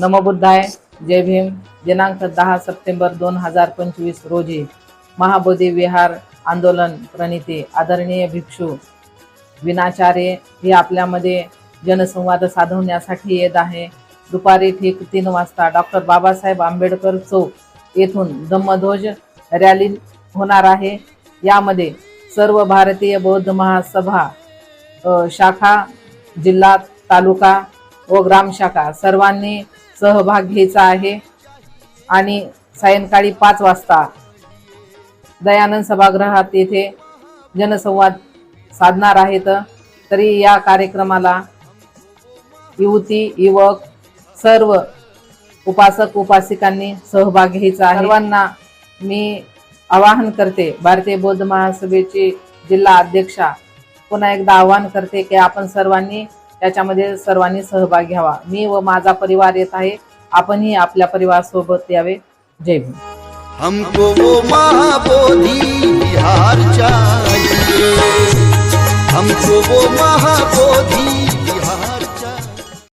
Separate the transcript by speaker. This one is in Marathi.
Speaker 1: नमबुद्धाय जय भीम. दिनांक दहा सप्टेंबर दोन हजार पंचवीस रोजी महाबोधी विहार आंदोलन प्रणिती आदरणीय भिक्षू विनाचार्य हे आपल्यामध्ये जनसंवाद साधवण्यासाठी येत आहे. दुपारी ठीक तीन वाजता डॉक्टर बाबासाहेब आंबेडकर चौक येथून धम्मध्वज रॅली होणार आहे. यामध्ये सर्व भारतीय बौद्ध महासभा शाखा जिल्हा तालुका व ग्रामशाखा सर्वांनी सहभाग घ्यायचा आहे. आणि सायंकाळी पाच वाजता दयानंद सभागृहात येथे जनसंवाद साधणार आहेत. तरी या कार्यक्रमाला युवती युवक सर्व उपासक उपासिकांनी सहभाग घ्यायचा आहे. सर्वांना मी आवाहन करते भारतीय बौद्ध महासभेची जिल्हा अध्यक्षा पुन्हा एकदा आवाहन करते की आपण सर्वांनी त्याच्यामध्ये सर्वांनी सहभाग घ्यावा. मी व माझा परिवार येत आहे. आपणही आपल्या परिवारासोबत यावे. जय भीम.
Speaker 2: हमको वो महाबोधी बिहार चाहिए। हमको वो महाबोधी